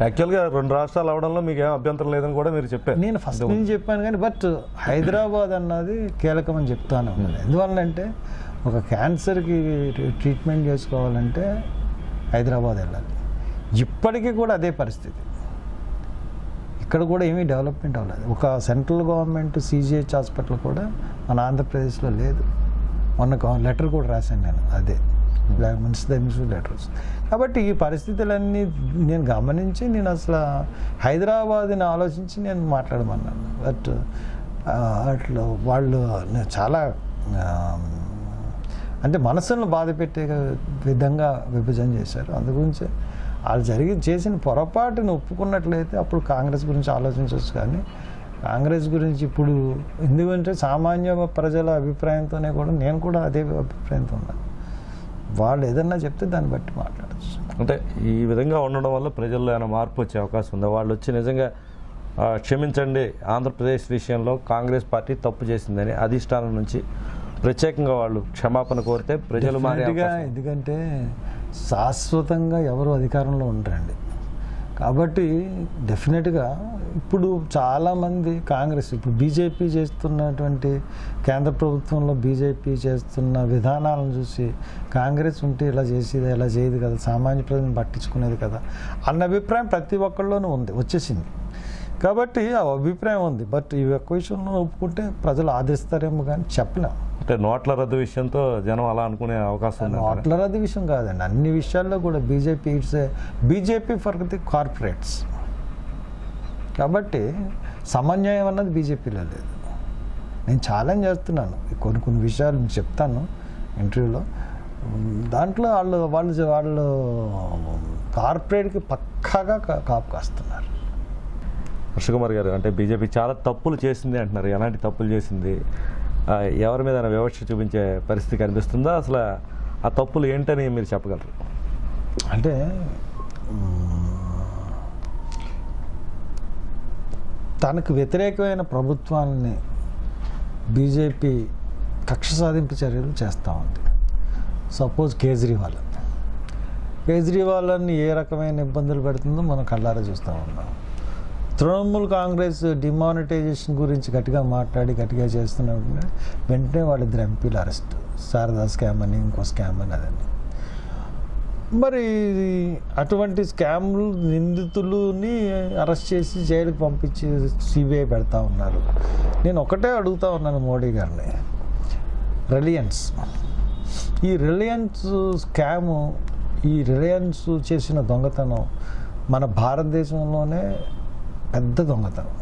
యాక్చువల్గా రెండు రాష్ట్రాలు అవడంలో మీకు ఏం అభ్యంతరం లేదని కూడా మీరు చెప్పారు. నేను ఫస్ట్ నుంచి చెప్పాను కానీ బట్ హైదరాబాద్ అన్నది కీలకమని చెప్తాను. ఎందువల్లంటే ఒక క్యాన్సర్కి ట్రీట్మెంట్ చేసుకోవాలంటే హైదరాబాద్ వెళ్ళాలి. ఇప్పటికీ కూడా అదే పరిస్థితి. ఇక్కడ కూడా ఏమీ డెవలప్మెంట్ అవ్వలేదు. ఒక సెంట్రల్ గవర్నమెంట్ సీజీహెచ్ హాస్పిటల్ కూడా మన ఆంధ్రప్రదేశ్లో లేదు. మొన్న లెటర్ కూడా రాశాను నేను అదే. మున్సిపల్ నుంచి లెటర్స్ కాబట్టి ఈ పరిస్థితులన్నీ నేను గమనించి నేను అసలు హైదరాబాద్ని ఆలోచించి నేను మాట్లాడమన్నాను. బట్ అట్లా వాళ్ళు చాలా అంటే మనసును బాధ పెట్టే విధంగా విభజన చేశారు. అందుగురించి వాళ్ళు జరిగి చేసిన పొరపాటును ఒప్పుకున్నట్లయితే అప్పుడు కాంగ్రెస్ గురించి ఆలోచించవచ్చు కానీ కాంగ్రెస్ గురించి ఇప్పుడు ఎందుకంటే సామాన్య ప్రజల అభిప్రాయంతోనే కూడా నేను కూడా అదే అభిప్రాయంతో ఉన్నాను. వాళ్ళు ఏదన్నా చెప్తే దాన్ని బట్టి మాట్లాడచ్చు. అంటే ఈ విధంగా ఉండడం వల్ల ప్రజల్లో ఏమైనా మార్పు వచ్చే అవకాశం ఉందా? వాళ్ళు వచ్చి నిజంగా క్షమించండి ఆంధ్రప్రదేశ్ విషయంలో కాంగ్రెస్ పార్టీ తప్పు చేసిందని అధిష్టానం నుంచి ప్రత్యేకంగా వాళ్ళు క్షమాపణ కోరితే ప్రజలు మారే Definitely గా అవకాశం ఉంది. ఎందుకంటే శాశ్వతంగా ఎవరు అధికారంలో ఉండరండి. కాబట్టి డెఫినెట్గా ఇప్పుడు చాలామంది కాంగ్రెస్ ఇప్పుడు బీజేపీ చేస్తున్నటువంటి కేంద్ర ప్రభుత్వంలో బీజేపీ చేస్తున్న విధానాలను చూసి కాంగ్రెస్ ఉంటే ఇలా చేసేది ఇలా చేయదు కదా సామాన్య ప్రజలను పట్టించుకునేది కదా అన్న అభిప్రాయం ప్రతి ఒక్కళ్ళలోనూ ఉంది వచ్చేసింది. కాబట్టి ఆ అభిప్రాయం ఉంది. బట్ ఈ ఒక్క విషయంలో ఒప్పుకుంటే ప్రజలు ఆదరిస్తారేమో కానీ చెప్పలేం. అంటే నోట్ల రద్దు విషయంతో జనం అలా అనుకునే అవకాశం? నోట్ల రద్దు విషయం కాదండి. అన్ని విషయాల్లో కూడా BJP it's BJP for the corporates కాబట్టి సమన్యాయం అన్నది బీజేపీలో లేదు. నేను ఛాలెంజ్ చేస్తున్నాను. కొన్ని కొన్ని విషయాలు మీకు చెప్తాను ఇంటర్వ్యూలో. దాంట్లో వాళ్ళు వాళ్ళు వాళ్ళు కార్పొరేట్కి పక్కాగా కా- కాపు కాస్తున్నారు. కృష్ణకుమార్ గారు అంటే బీజేపీ చాలా తప్పులు చేసింది అంటున్నారు. ఎలాంటి తప్పులు చేసింది? ఎవరి మీద వివక్ష చూపించే పరిస్థితి కనిపిస్తుందా? అసలు ఆ తప్పులు ఏంటని మీరు చెప్పగలరు? అంటే తనకు వ్యతిరేకమైన ప్రభుత్వాన్ని బీజేపీ కక్ష సాధింపు చర్యలు చేస్తూ ఉంది. సపోజ్ కేజ్రీవాల్. కేజ్రీవాల్ని ఏ రకమైన ఇబ్బందులు పెడుతుందో మనం కళ్ళారా చూస్తూ ఉన్నాం. తృణమూల్ కాంగ్రెస్ డిమానిటైజేషన్ గురించి గట్టిగా మాట్లాడి గట్టిగా చేస్తున్నప్పుడు వెంటనే వాళ్ళిద్దరు ఎంపీలు అరెస్ట్. శారదా స్కామ్ అని ఇంకో స్కామ్ అని అదని. మరి అటువంటి స్కామ్లు నిందితులని అరెస్ట్ చేసి జైలుకి పంపించి సిబిఐ పెడతా ఉన్నారు. నేను ఒకటే అడుగుతా ఉన్నాను మోడీ గారిని. రిలయన్స్. ఈ రిలయన్స్ స్కాము ఈ రిలయన్స్ చేసిన దొంగతనం మన భారతదేశంలోనే పెద్ద దొంగతనం.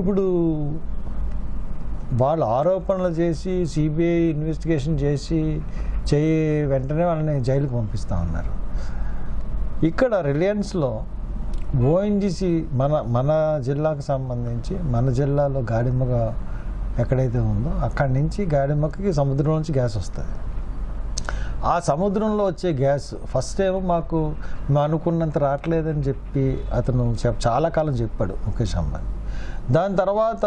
ఇప్పుడు వాళ్ళు ఆరోపణలు చేసి సిబిఐ ఇన్వెస్టిగేషన్ చేసి చేయి వెంటనే వాళ్ళని జైలుకి పంపిస్తూ ఉన్నారు. ఇక్కడ రిలయన్స్లో ఓఎన్జిసి మన మన జిల్లాకు సంబంధించి మన జిల్లాలో గాడిమగ ఎక్కడైతే ఉందో అక్కడి నుంచి గాడిమ్మకి సముద్రం నుంచి గ్యాస్ వస్తుంది. ఆ సముద్రంలో వచ్చే గ్యాస్ ఫస్ట్ ఏమో మాకు మేము అనుకున్నంత రావట్లేదని చెప్పి అతను చెప్ చాలా కాలం చెప్పాడు ముఖేష్ అంబానీ. దాని తర్వాత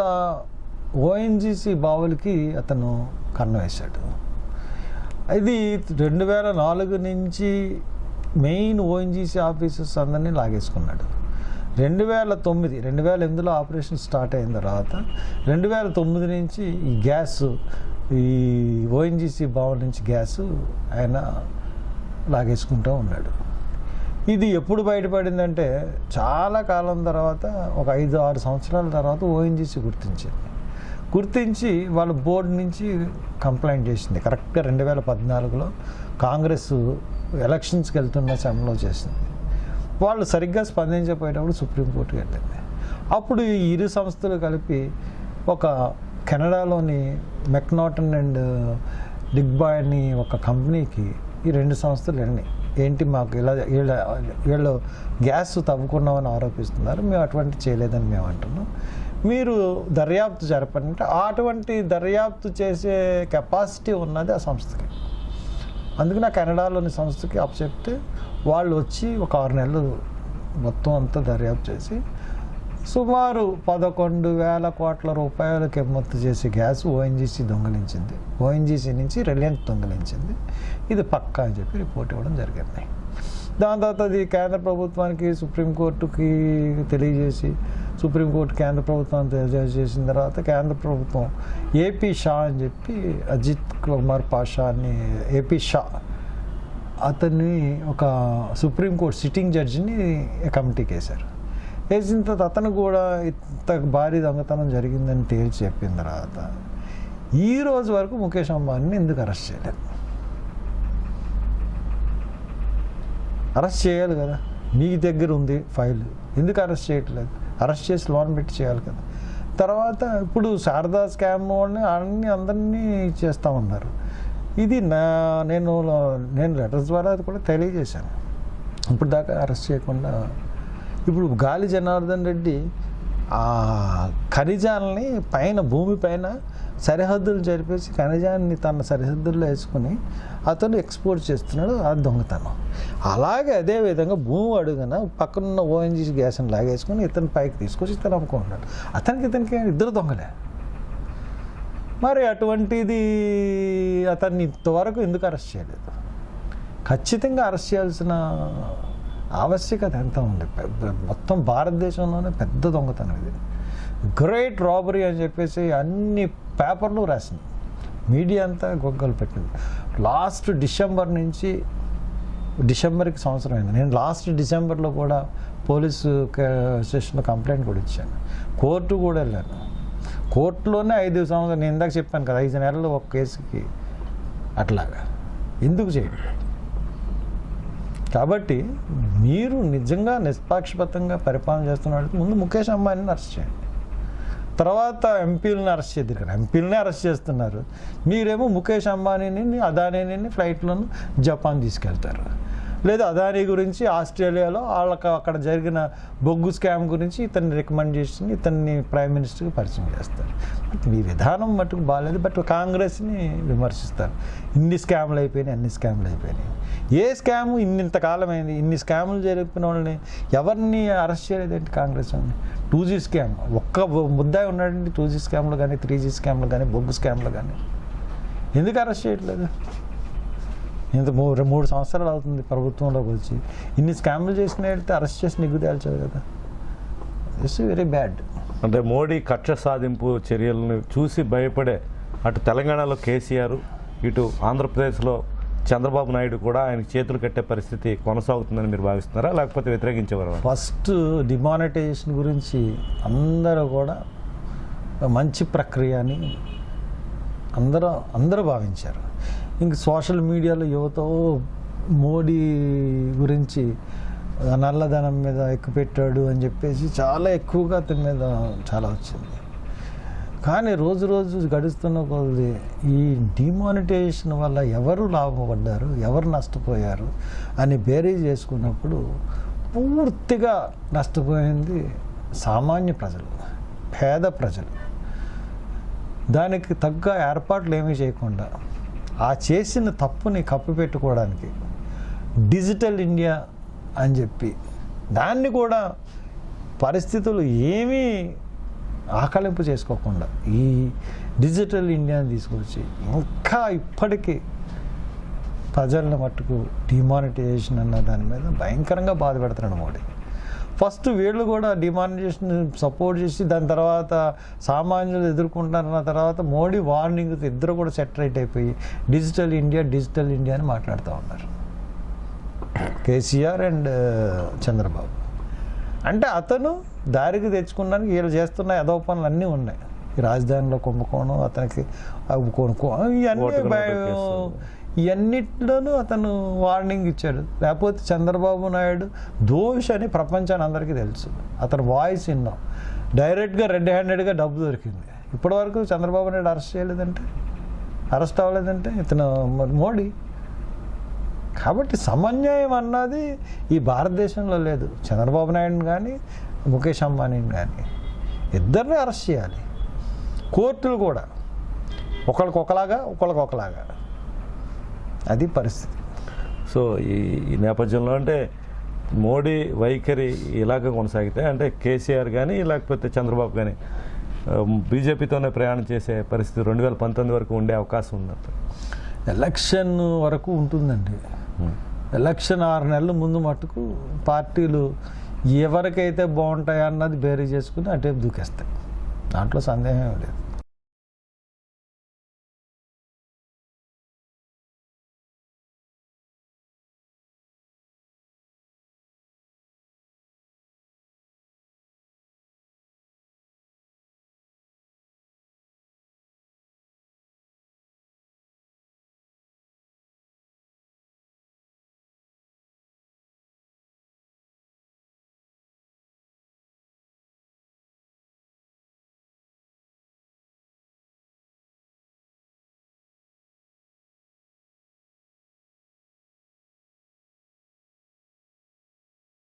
ఓఎన్జిసి బావులకి అతను కన్ను వేశాడు. ఇది రెండు వేల నాలుగు నుంచి మెయిన్ ఓఎన్జీసీ ఆఫీసర్స్ అందరినీ లాగేసుకున్నాడు. రెండు వేల తొమ్మిది రెండు వేల ఎనిమిదిలో ఆపరేషన్ స్టార్ట్ అయిన తర్వాత రెండు వేల తొమ్మిది నుంచి ఈ గ్యాస్ ఈ ఓఎన్జీసీ భవన్ నుంచి గ్యాస్ ఆయన లాగేసుకుంటూ ఉన్నాడు. ఇది ఎప్పుడు బయటపడిందంటే చాలా కాలం తర్వాత ఒక ఐదు ఆరు సంవత్సరాల తర్వాత ఓఎన్జీసీ గుర్తించింది. గుర్తించి వాళ్ళ బోర్డు నుంచి కంప్లైంట్ చేసింది. కరెక్ట్గా రెండు వేల పద్నాలుగులో కాంగ్రెస్ ఎలక్షన్స్కి వెళ్తున్న సమయంలో చేసింది. వాళ్ళు సరిగ్గా స్పందించకపోయేటప్పుడు సుప్రీంకోర్టుకి వెళ్ళింది. అప్పుడు ఈ ఇరు సంస్థలు కలిపి ఒక కెనడాలోని మెక్నాటన్ అండ్ డిగ్బాయ్ అని ఒక కంపెనీకి ఈ రెండు సంస్థలు వెళ్ళినాయి ఏంటి మాకు ఇలా వీళ్ళ వీళ్ళు గ్యాస్ తవ్వుకున్నామని ఆరోపిస్తున్నారు మేము అటువంటి చేయలేదని మేము అంటున్నాం. మీరు దర్యాప్తు జరపండి. అంటే అటువంటి దర్యాప్తు చేసే కెపాసిటీ ఉన్నది ఆ సంస్థకి. అందుకు నా కెనడాలోని సంస్థకి అప్పచెప్తే వాళ్ళు వచ్చి ఒక ఆరు నెలలు మొత్తం అంతా దర్యాప్తు చేసి సుమారు పదకొండు వేల కోట్ల రూపాయలకు ఎమ్మత్తు చేసే గ్యాస్ ఓఎన్జీసీ దొంగలించింది. ఓఎన్జీసీ నుంచి రిలయన్స్ దొంగలించింది. ఇది పక్కా అని చెప్పి రిపోర్ట్ ఇవ్వడం జరిగింది. దాని తర్వాత అది కేంద్ర ప్రభుత్వానికి సుప్రీంకోర్టుకి తెలియజేసి సుప్రీంకోర్టు కేంద్ర ప్రభుత్వాన్ని తెలియజేసిన తర్వాత కేంద్ర ప్రభుత్వం ఏపీ షా అని చెప్పి అజిత్ కుమార్ పాషా అని ఏపీ షా అతన్ని ఒక సుప్రీంకోర్టు సిట్టింగ్ జడ్జిని కమిటీకి వేశారు. వేసిన తర్వాత అతను కూడా ఇంత భారీ దొంగతనం జరిగిందని తేల్చి చెప్పిన తర్వాత ఈ రోజు వరకు ముఖేష్ అంబానీని ఎందుకు అరెస్ట్ చేయలేదు? అరెస్ట్ చేయాలి కదా. మీ దగ్గర ఉంది ఫైల్ ఎందుకు అరెస్ట్ చేయట్లేదు? అరెస్ట్ చేసి లోన్ పెట్టి చేయాలి కదా. తర్వాత ఇప్పుడు శారదా స్కామ్ వాళ్ళని అన్ని అందరినీ చేస్తూ ఉన్నారు. ఇది నా నేను నేను లెటర్స్ ద్వారా అది కూడా తెలియజేశాను. ఇప్పుడు దాకా అరెస్ట్ చేయకుండా ఇప్పుడు గాలి జనార్దన్ రెడ్డి ఆ ఖనిజాలని పైన భూమి పైన సరిహద్దులు జరిపేసి ఖనిజాన్ని తన సరిహద్దుల్లో వేసుకుని అతను ఎక్స్పోర్ట్ చేస్తున్నాడు ఆ దొంగతనం. అలాగే అదే విధంగా భూమి అడుగున పక్కనున్న ఓఎన్జీసీ గ్యాస్ని లాగేసుకుని ఇతను పైకి తీసుకొచ్చి ఇతను అమ్ముకుంటున్నాడు. అతనికి ఇతనికి ఇద్దరు దొంగలే. మరి అటువంటిది అతన్ని ఇంతవరకు ఎందుకు అరెస్ట్ చేయలేదు? ఖచ్చితంగా అరెస్ట్ చేయాల్సిన ఆవశ్యకత ఎంత ఉంది? పెద్ద మొత్తం భారతదేశంలోనే పెద్ద దొంగతనం ఇది. గ్రేట్ రాబరీ అని చెప్పేసి అన్ని పేపర్లు రాసింది. మీడియా అంతా గొగ్గలు పెట్టింది. లాస్ట్ డిసెంబర్ నుంచి డిసెంబర్కి సంవత్సరం అయింది. నేను లాస్ట్ డిసెంబర్లో కూడా పోలీసు స్టేషన్లో కంప్లైంట్ కూడా ఇచ్చాను. కోర్టు కూడా వెళ్ళాను. కోర్టులోనే ఐదు సంవత్సరాలు నేను ఇందాక చెప్పాను కదా ఐదు నెలలు ఒక కేసుకి అట్లాగా. ఎందుకు చేయండి? కాబట్టి మీరు నిజంగా నిష్పాక్షపాతంగా పరిపాలన చేస్తున్న ముందు ముఖేష్ అంబానీని అరెస్ట్ చేయండి. తర్వాత ఎంపీలను అరెస్ట్ చేద్దరు కదా ఎంపీలనే అరెస్ట్ చేస్తున్నారు. మీరేమో ముఖేష్ అంబానీని అదానీని ఫ్లైట్లను జపాన్ తీసుకెళ్తారు. లేదా అదానీ గురించి ఆస్ట్రేలియాలో వాళ్ళకి అక్కడ జరిగిన బొగ్గు స్కామ్ గురించి ఇతన్ని రికమెండ్ చేసి ఇతన్ని ప్రైమ్ మినిస్టర్కి పరిచయం చేస్తారు. మీ విధానం మటుకు బాగాలేదు బట్ కాంగ్రెస్ని విమర్శిస్తారు. ఇన్ని స్కామ్లు అయిపోయినాయి అన్ని స్కామ్లు అయిపోయినాయి. ఏ స్కామ్ ఇన్నింతకాలమైంది ఇన్ని స్కాములు జరిపిన వాళ్ళని ఎవరిని అరెస్ట్ చేయలేదేంటి కాంగ్రెస్ వాళ్ళని టూ జీ స్కామ్. ఒక్క ముద్దాయి ఉన్నాడండి టూ జీ స్కామ్లు కానీ త్రీ జీ స్కామ్లు కానీ బొగ్గు స్కామ్లు కానీ ఎందుకు అరెస్ట్ చేయట్లేదు? ఇంత మూడు మూడు సంవత్సరాలు అవుతుంది ప్రభుత్వంలోకి వచ్చి. ఇన్ని స్కామ్లు చేసిన వెళ్తే అరెస్ట్ చేసి నిగ్గు తేల్చారు కదా ఇట్స్ వెరీ బ్యాడ్ అంటే మోడీ కక్ష సాధింపు చర్యలను చూసి భయపడే అటు తెలంగాణలో కేసీఆర్ ఇటు ఆంధ్రప్రదేశ్లో చంద్రబాబు నాయుడు కూడా ఆయన చేతులు కట్టే పరిస్థితి కొనసాగుతుందని మీరు భావిస్తున్నారా? లేకపోతే వ్యతిరేకించేవారు? ఫస్ట్ డిమానిటైజేషన్ గురించి అందరూ కూడా మంచి ప్రక్రియ అని అందరూ అందరూ భావించారు. ఇంక సోషల్ మీడియాలో యువత మోడీ గురించి నల్లధనం మీద ఎక్కువ పెట్టాడు అని చెప్పేసి చాలా ఎక్కువగా అతని మీద చాలా వచ్చింది. కానీ రోజు రోజు గడుస్తున్న కొద్ది ఈ డిమానిటైజేషన్ వల్ల ఎవరు లాభపడ్డారు ఎవరు నష్టపోయారు అని బేరీ చేసుకున్నప్పుడు పూర్తిగా నష్టపోయింది సామాన్య ప్రజలు పేద ప్రజలు. దానికి తగ్గ ఏర్పాట్లు ఏమీ చేయకుండా ఆ చేసిన తప్పుని కప్పిపెట్టుకోవడానికి డిజిటల్ ఇండియా అని చెప్పి దాన్ని కూడా పరిస్థితులు ఏమీ ఆకలింపు చేసుకోకుండా ఈ డిజిటల్ ఇండియాని తీసుకొచ్చి ఇంకా ఇప్పటికీ ప్రజలను మట్టుకు డిమానిటైజేషన్ అన్న దాని మీద భయంకరంగా బాధ పెడుతున్నాడు మోడీ. ఫస్ట్ వీళ్ళు కూడా డిమానిటేషన్ సపోర్ట్ చేసి దాని తర్వాత సామాన్యులు ఎదుర్కొంటారన్న తర్వాత మోడీ వార్నింగ్ ఇద్దరు కూడా సెటరేట్ అయిపోయి డిజిటల్ ఇండియా డిజిటల్ ఇండియా అని మాట్లాడుతూ ఉన్నారు. KCR and Chandrababu. అంటే అతను దారికి తెచ్చుకోవడానికి వీళ్ళు చేస్తున్న యదవ పనులు అన్నీ ఉన్నాయి. ఈ రాజధానిలో కుంభకోణం అతనికి అవి కొనుక్కో ఇవన్నీ. ఇవన్నిట్లోనూ అతను వార్నింగ్ ఇచ్చాడు. లేకపోతే చంద్రబాబు నాయుడు దోష్ అని ప్రపంచాన్ని అందరికీ తెలుసు. అతను వాయిస్ విన్నాం. డైరెక్ట్గా రెడ్ హ్యాండెడ్గా డబ్బు దొరికింది. ఇప్పటివరకు చంద్రబాబు నాయుడు అరెస్ట్ చేయలేదంటే? అరెస్ట్ అవ్వలేదంటే? ఇతను మోడీ కాబట్టి సమన్యాయం అన్నది ఈ భారతదేశంలో లేదు. చంద్రబాబు నాయుడుని కానీ ముఖేష్ అంబానీని కానీ ఇద్దరిని అరెస్ట్ చేయాలి. కోర్టులు కూడా ఒకరికి ఒకలాగా ఒకరికి ఒకలాగా. అది పరిస్థితి. సో ఈ నేపథ్యంలో అంటే మోడీ వైఖరి ఇలాగ కొనసాగితే అంటే కేసీఆర్ కానీ లేకపోతే చంద్రబాబు కానీ బీజేపీతోనే ప్రయాణం చేసే పరిస్థితి రెండు వేల పంతొమ్మిది వరకు ఉండే అవకాశం ఉందంట ఎలక్షన్ వరకు ఉంటుందండి. ఎలక్షన్ ఆరు నెలల ముందు మటుకు పార్టీలు ఎవరికైతే బాగుంటాయన్నది బేరీ చేసుకుని అటేపు దూకేస్తాయి. దాంట్లో సందేహం లేదు.